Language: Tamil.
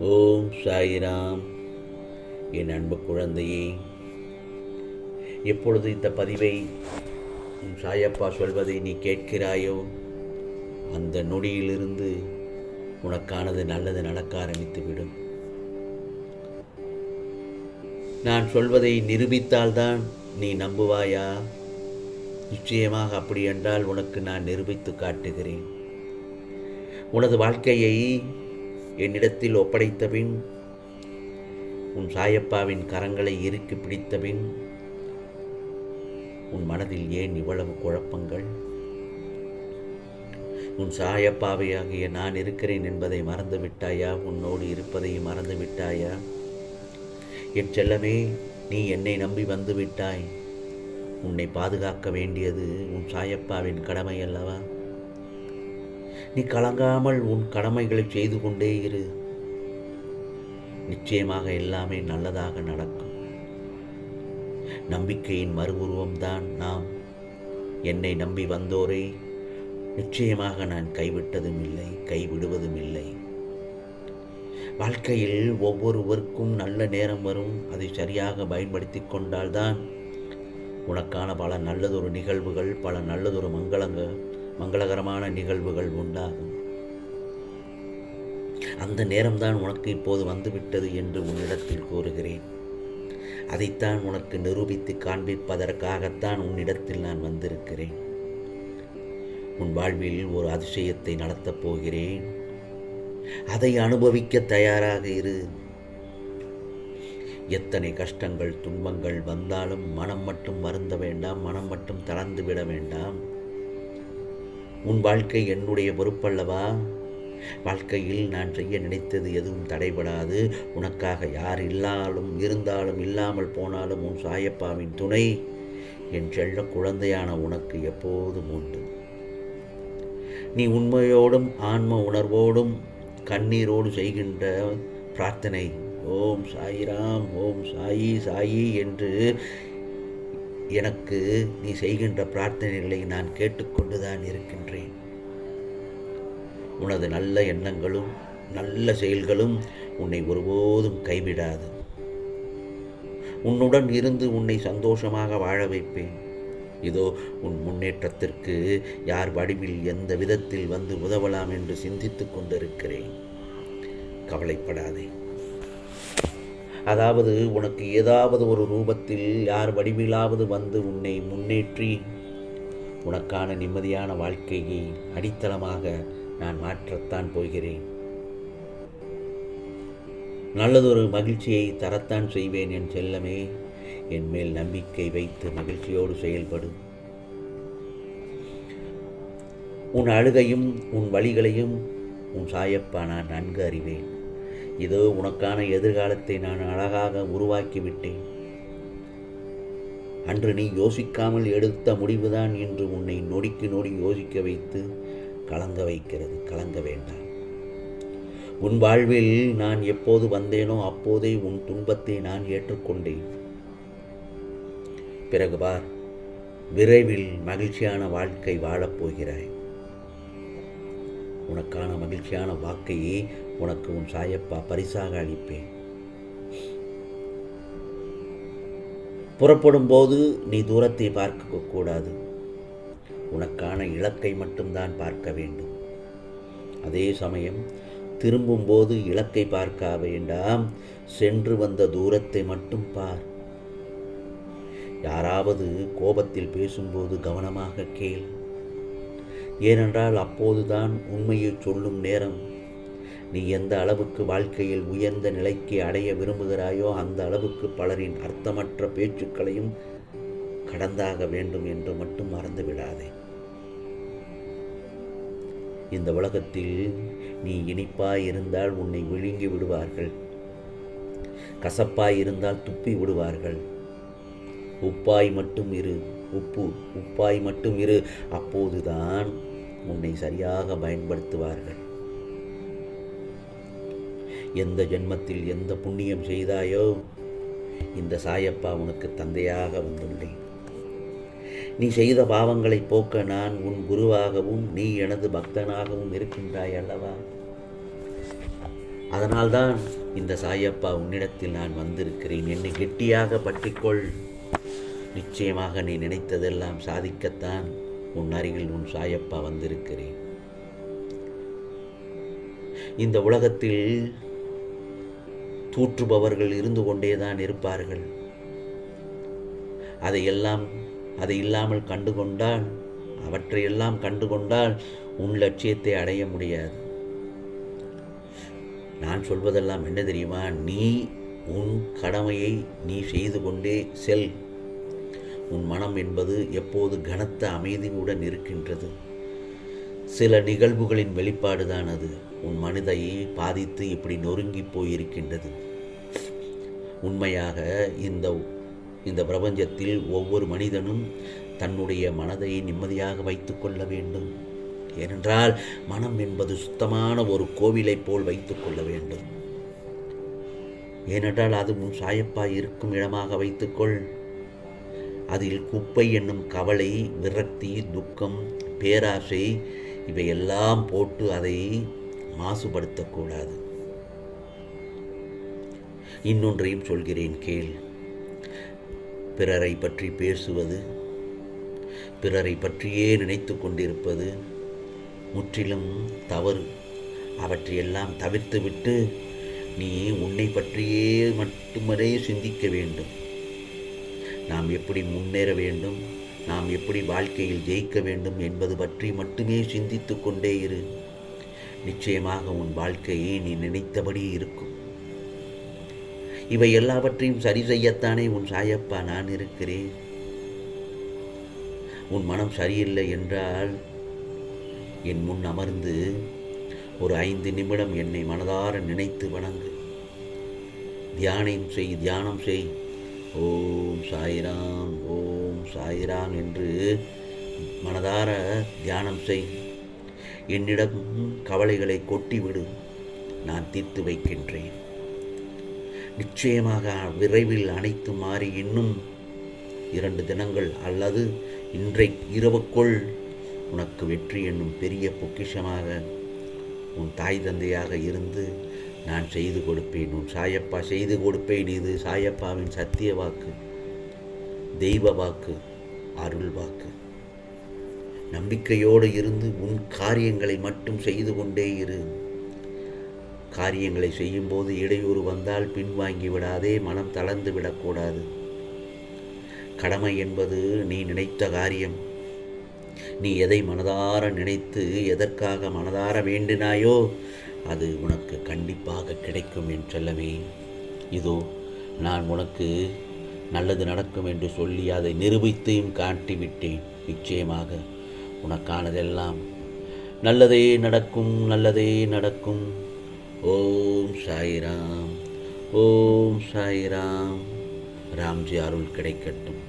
ஓம் சாயிராம். என் அன்பு குழந்தையே எப்பொழுது இந்த பதிவை உன் சாயப்பா சொல்வதை நீ கேட்கிறாயோ அந்த நொடியிலிருந்து உனக்கானது நல்லது நடக்க ஆரம்பித்துவிடும். நான் சொல்வதை நிரூபித்தால்தான் நீ நம்புவாயா? நிச்சயமாக அப்படி என்றால் உனக்கு நான் நிரூபித்து காட்டுகிறேன். உனது வாழ்க்கையை என்னிடத்தில் ஒப்படைத்தபின் உன் சாயப்பாவின் கரங்களை இறுக்கி பிடித்தபின் உன் மனதில் ஏன் இவ்வளவு குழப்பங்கள்? உன் சாயப்பாவையாகிய நான் இருக்கிறேன் என்பதை மறந்து விட்டாயா உன்னோடு இருப்பதை மறந்து விட்டாயா என் செல்லமே நீ என்னை நம்பி வந்து விட்டாய் உன்னை பாதுகாக்க வேண்டியது உன் சாயப்பாவின் கடமை அல்லவா? நீ கலங்காமல் உன் கடமைகளை செய்து கொண்டே இரு. நிச்சயமாக எல்லாமே நல்லதாக நடக்கும். நம்பிக்கையின் மறுபுருவம்தான் நாம். என்னை நம்பி வந்தோரை. நிச்சயமாக நான் கைவிட்டதும் இல்லை கைவிடுவதும் இல்லை. வாழ்க்கையில் ஒவ்வொருவருக்கும் நல்ல நேரம் வரும். அதை சரியாக பயன்படுத்தி கொண்டால்தான் உனக்கான பல நல்லதொரு நிகழ்வுகள் பல நல்லதொரு மங்களங்கள் மங்களகரமான நிகழ்வுகள் உண்டாகும். அந்த நேரம்தான் உனக்கு இப்போது வந்துவிட்டது என்று உன்னிடத்தில் கூறுகிறேன். அதைத்தான் உனக்கு நிரூபித்து காண்பிப்பதற்காகத்தான் உன்னிடத்தில் நான் வந்திருக்கிறேன். உன் வாழ்வில் ஒரு அதிசயத்தை நடத்தப் போகிறேன். அதை அனுபவிக்க தயாராக இரு. எத்தனை கஷ்டங்கள் துன்பங்கள் வந்தாலும் மனம் மட்டும் வருந்த வேண்டாம் மனம் மட்டும் தளர்ந்து விட வேண்டாம். உன் வாழ்க்கை என்னுடைய பொறுப்பல்லவா? வாழ்க்கையில் நான் செய்ய நினைத்தது எதுவும் தடைபடாது. உனக்காக யார் இல்லாலும் இருந்தாலும் இல்லாமல் போனாலும் உன் சாயப்பாவின் துணை. என் செல்ல குழந்தையான உனக்கு எப்போதும் உண்டு. நீ உண்மையோடும் ஆன்ம உணர்வோடும் கண்ணீரோடு செய்கின்ற பிரார்த்தனை. ஓம் சாயிராம் ஓம் சாயி சாயி என்று எனக்கு நீ செய்கின்ற பிரார்த்தனைகளை நான் கேட்டுக்கொண்டுதான் இருக்கின்றேன். உனது நல்ல எண்ணங்களும் நல்ல செயல்களும் உன்னை ஒருபோதும் கைவிடாது. உன்னுடன் இருந்து உன்னை சந்தோஷமாக வாழ வைப்பேன். இதோ உன் முன்னேற்றத்திற்கு யார் வடிவில் எந்த விதத்தில் வந்து உதவலாம் என்று சிந்தித்துக் கொண்டிருக்கிறேன். கவலைப்படாதே. அதாவது உனக்கு ஏதாவது ஒரு ரூபத்தில் யார் வடிவிலாவது வந்து உன்னை முன்னேற்றி உனக்கான நிம்மதியான வாழ்க்கையை அடித்தளமாக நான் மாற்றத்தான் போகிறேன். நல்லதொரு மகிழ்ச்சியை தரத்தான் செய்வேன் என் செல்லமே. என் மேல் நம்பிக்கை வைத்து மகிழ்ச்சியோடு செயல்படு. உன் அழுகையும் உன் வழிகளையும் உன் சாயப்பா நான் நன்கு அறிவேன். இதோ உனக்கான எதிர்காலத்தை நான் அழகாக உருவாக்கிவிட்டேன். அன்று நீ யோசிக்காமல் எடுத்த முடிவுதான் இன்று உன்னை நொடிக்கு நொடி யோசிக்க வைத்து கலங்க வைக்கிறது கலங்க வேண்டாம். உன் வாழ்வில் நான் எப்போது வந்தேனோ அப்போதே உன் துன்பத்தை நான் ஏற்றுக்கொண்டேன். பிறகு பார் விரைவில் மகிழ்ச்சியான வாழ்க்கை வாழப்போகிறாய். உனக்கான மகிழ்ச்சியான வாக்கையை உனக்கு உன் சாயப்பா பரிசாக அளிப்பேன். புறப்படும் போது நீ தூரத்தை பார்க்கக்கூடாது உனக்கான இலக்கை மட்டும்தான் பார்க்க வேண்டும். அதே சமயம் திரும்பும்போது இலக்கை பார்க்க வேண்டாம் சென்று வந்த தூரத்தை மட்டும் பார். யாராவது கோபத்தில் பேசும்போது கவனமாக கேள். ஏனென்றால் அப்போதுதான் உண்மையை சொல்லும் நேரம். நீ எந்த அளவுக்கு வாழ்க்கையில் உயர்ந்த நிலைக்கு அடைய விரும்புகிறாயோ அந்த அளவுக்கு பலரின் அர்த்தமற்ற பேச்சுக்களையும் கடந்தாக வேண்டும் என்று மட்டும் மறந்துவிடாதே. இந்த உலகத்தில் நீ இனிப்பாய் இருந்தால் உன்னை விழுங்கி விடுவார்கள். கசப்பாய் இருந்தால் துப்பி விடுவார்கள். உப்பாய் மட்டும் இரு. உப்பு உப்பாய் மட்டும் இரு. அப்போதுதான் உன்னை சரியாக பயன்படுத்துவார்கள். எந்த ஜென்மத்தில் எந்த புண்ணியம் செய்தாயோ இந்த சாயப்பா உனக்கு தந்தையாக வந்துள்ளேன். நீ செய்த பாவங்களை போக்க நான் உன் குருவாகவும் நீ எனது பக்தனாகவும் இருக்கின்றாய் அல்லவா? அதனால்தான் இந்த சாயப்பா உன்னிடத்தில் நான் வந்திருக்கிறேன். என்னை கெட்டியாக பற்றிக்கொள். நிச்சயமாக நீ நினைத்ததெல்லாம் சாதிக்கத்தான் உன் அருகில் உன் சாயப்பா வந்திருக்கிறேன். இந்த உலகத்தில் தூற்றுபவர்கள் இருந்து கொண்டேதான் இருப்பார்கள். அதையெல்லாம் அதை இல்லாமல் கண்டுகொண்டால் அவற்றையெல்லாம் கண்டுகொண்டால் உன் லட்சியத்தை அடைய முடியாது. நான் சொல்வதெல்லாம் என்ன தெரியுமா? நீ உன் கடமையை நீ செய்து கொண்டே செல். உன் மனம் என்பது எப்போது கனத்த அமைதியுடன் இருக்கின்றது. சில நிகழ்வுகளின் வெளிப்பாடுதான் அது. உன் மனிதையை பாதித்து இப்படி நொறுங்கி போயிருக்கின்றது. உண்மையாக இந்த இந்த பிரபஞ்சத்தில் ஒவ்வொரு மனிதனும் தன்னுடைய மனதை நிம்மதியாக வைத்துக் கொள்ள வேண்டும். ஏனென்றால் மனம் என்பது சுத்தமான ஒரு கோவிலைப் போல் வைத்துக் கொள்ள வேண்டும். ஏனென்றால் அது உன் சாயப்பா இருக்கும் இடமாக வைத்துக்கொள் அதில் குப்பை என்னும் கவலை விரக்தி துக்கம் பேராசை இவையெல்லாம் போட்டு அதை மாசுபடுத்தக்கூடாது. இன்னொன்றையும் சொல்கிறேன் கேள். பிறரை பற்றி பேசுவது பிறரை பற்றியே நினைத்து கொண்டிருப்பது முற்றிலும் தவறு. அவற்றையெல்லாம் தவிர்த்துவிட்டு நீ உன்னை பற்றியே மட்டுமரே சிந்திக்க வேண்டும். நாம் எப்படி முன்னேற வேண்டும்? நாம் எப்படி வாழ்க்கையில் ஜெயிக்க வேண்டும் என்பது பற்றி மட்டுமே சிந்தித்து கொண்டே இரு. நிச்சயமாக உன் வாழ்க்கையை நீ நினைத்தபடி இருக்கும். இவை எல்லாவற்றையும் சரி செய்யத்தானே உன் சாயப்பா நான் இருக்கிறேன். உன் மனம் சரியில்லை என்றால் என் முன் அமர்ந்து ஒரு ஐந்து நிமிடம் என்னை மனதார நினைத்து வணங்கு. தியானம் செய் தியானம் செய். ஓம் சாய்ராம் ஓம் சாய்ராம் என்று மனதார தியானம் செய். என்னிடம் கவலைகளை கொட்டிவிடு நான் தீர்த்து வைக்கின்றேன். நிச்சயமாக விரைவில் அனைத்து மாறி இன்னும் இரண்டு தினங்கள் அல்லது இன்றை இரவுக்குள் உனக்கு வெற்றி என்னும் பெரிய பொக்கிஷமாக உன் தாய் தந்தையாக இருந்து நான் செய்து கொடுப்பேன் உன் சாயப்பா செய்து கொடுப்பேன் இது சாயப்பாவின் சத்திய வாக்கு தெய்வ வாக்கு அருள் வாக்கு. நம்பிக்கையோடு இருந்து உன் காரியங்களை மட்டும் செய்து கொண்டே இரு. காரியங்களை செய்யும்போது இடையூறு வந்தால் பின்வாங்கி விடாதே மனம் தளர்ந்து விடக்கூடாது. கடமை என்பது நீ நினைத்த காரியம். நீ எதை மனதார நினைத்து எதற்காக மனதார வேண்டினாயோ அது உனக்கு கண்டிப்பாக கிடைக்கும் என் செல்லமே. இதோ நான் உனக்கு நல்லது நடக்கும் என்று சொல்லி அதை நிரூபித்தையும் காட்டிவிட்டேன். நிச்சயமாக உனக்கானதெல்லாம் நல்லதே நடக்கும் நல்லதே நடக்கும். ஓம் சாய்ராம் ஓம் சாய்ராம். ராம்ஜி அருள் கிடைக்கட்டும்.